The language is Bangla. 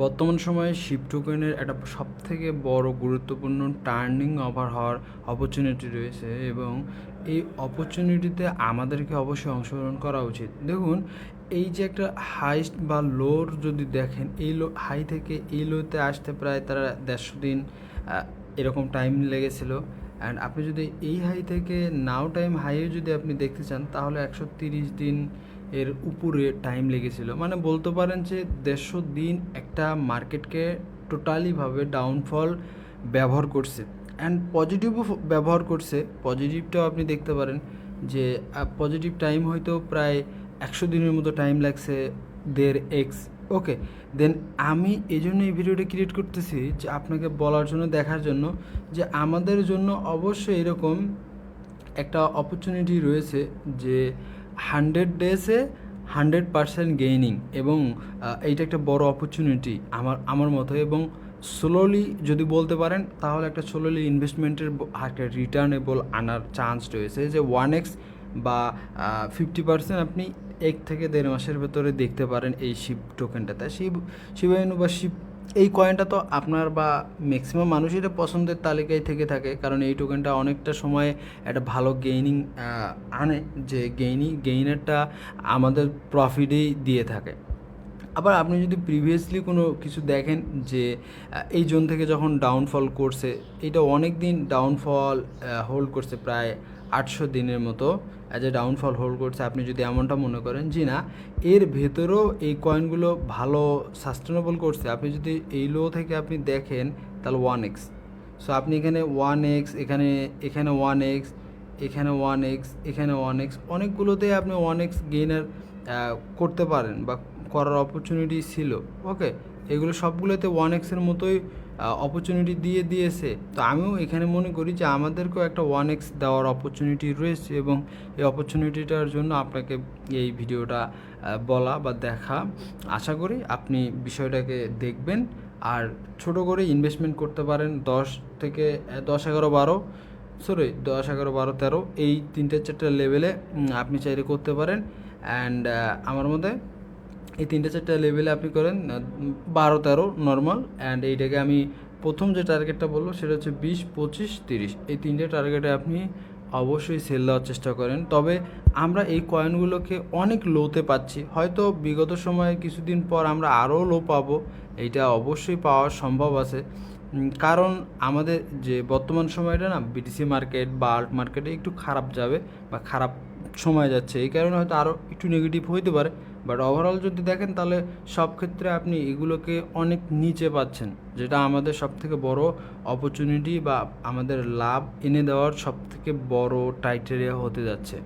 বর্তমান সময়ে শিপ টোকেনের একটা সবথেকে বড় গুরুত্বপূর্ণ টার্নিং ওভার হওয়ার অপরচুনিটি রয়েছে এবং এই অপরচুনিটিতে আমাদেরকে অবশ্যই অংশগ্রহণ করা উচিত। দেখুন, এই যে একটা হাইস্ট বা লোর যদি দেখেন, এই লো হাই থেকে এই লোতে আসতে প্রায় তারা দেড়শো দিন এরকম টাইম লেগেছিল। অ্যান্ড আপনি যদি এই হাই থেকে নাও টাইম হাইয়ে যদি আপনি দেখতে চান, তাহলে একশো তিরিশ দিন এর উপরে টাইম লেগেছিল। মানে বলতে পারেন যে দেড়শো দিন একটা মার্কেটকে টোটালিভাবে ডাউনফল ব্যবহার করছে। অ্যান্ড পজিটিভও ব্যবহার করছে। পজিটিভটাও আপনি দেখতে পারেন যে পজিটিভ টাইম হয়তো প্রায় একশো দিনের মতো টাইম লাগছে দেড় এক্স ওকে দেন আমি এই জন্য এই ভিডিওটা ক্রিয়েট করতেছি যে আপনাকে বলার জন্য, দেখার জন্য যে আমাদের জন্য অবশ্যই এরকম একটা অপরচুনিটি রয়েছে যে হান্ড্রেড ডেসে হান্ড্রেড পারসেন্ট গেইনিং এবং এইটা একটা বড় অপরচুনিটি আমার আমার মতো এবং স্লোলি যদি বলতে পারেন তাহলে একটা স্লোলি ইনভেস্টমেন্টের একটা রিটার্নেবল আনার চান্স রয়েছে যে ওয়ান এক্স বা ফিফটি পার্সেন্ট আপনি এক থেকে দেড় মাসের ভেতরে দেখতে পারেন এই শিব টোকেনটা তাই শিব শিবায়নু বা শিব এই কয়েনটা তো আপনার বা ম্যাক্সিমাম মানুষের পছন্দের তালিকায় থেকে থাকে, কারণ এই টোকেনটা অনেকটা সময় একটা ভালো গেইনিং আনে, যে গেইনি গেইনারটা আমাদের প্রফিটেই দিয়ে থাকে। আবার আপনি যদি প্রিভিয়াসলি কোনো কিছু দেখেন যে এই জোন থেকে যখন ডাউনফল করছে, এটা অনেক দিন ডাউনফল হোল্ড করছে প্রায় আটশো দিনের মতো অ্যাজ এ ডাউনফল হোল্ড করছে। আপনি যদি এমনটা মনে করেন, জি না, এর ভেতরেও এই কয়েনগুলো ভালো সাস্টেনেবল করছে। আপনি যদি এই লো থেকে আপনি দেখেন, তাহলে ওয়ান এক্স সো আপনি এখানে ওয়ান এক্স এখানে এখানে ওয়ান এক্স এখানে ওয়ান এক্স এখানে ওয়ান এক্স অনেকগুলোতে আপনি ওয়ান এক্স গেইনার করতে পারেন বা করার অপরচুনিটি ছিল। ওকে এগুলো সবগুলোতে ওয়ান এক্সের মতোই অপরচুনিটি দিয়ে দিয়েছে। তো আমিও এখানে মনে করি যে আমাদেরকেও একটা ওয়ান এক্স দেওয়ার অপরচুনিটি রয়েছে এবং এই অপরচুনিটিটার জন্য আপনাকে এই ভিডিওটা বলা বা দেখা। আশা করি আপনি বিষয়টাকে দেখবেন। আর ছোট করে ইনভেস্টমেন্ট করতে পারেন দশ থেকে দশ এগারো বারো সরি দশ এগারো বারো তেরো, এই তিনটে চারটে লেভেলে আপনি চাইলে করতে পারেন। অ্যান্ড আমার মধ্যে এই তিনটে চারটা লেভেলে আপনি করেন বারো, তেরো নর্মাল অ্যান্ড এইটাকে আমি প্রথম যে টার্গেটটা বলব সেটা হচ্ছে বিশ, পঁচিশ, তিরিশ। এই তিনটে টার্গেটে আপনি অবশ্যই সেল দেওয়ার চেষ্টা করেন। তবে আমরা এই কয়েনগুলোকে অনেক লোতে পাচ্ছি। হয়তো বিগত সময়ে কিছুদিন পর আমরা আরও লো পাবো, এইটা অবশ্যই পাওয়ার সম্ভব আছে। কারণ আমাদের যে বর্তমান সময়টা না বিটিসি মার্কেট বা আল্ট মার্কেটে একটু খারাপ যাবে বা খারাপ সময় যাচ্ছে। এই কারণে হয়তো আরও একটু নেগেটিভ হইতে পারে। বাট ওভারঅল যদি দেখেন, তাহলে সব ক্ষেত্রে আপনি এগুলোকে অনেক নিচে পাচ্ছেন। যেটা আমাদের সব থেকে বড় অপরচুনিটি বা আমাদের লাভ এনে দেওয়ার সব থেকে বড় টাইটেরিয়া হতে যাচ্ছে।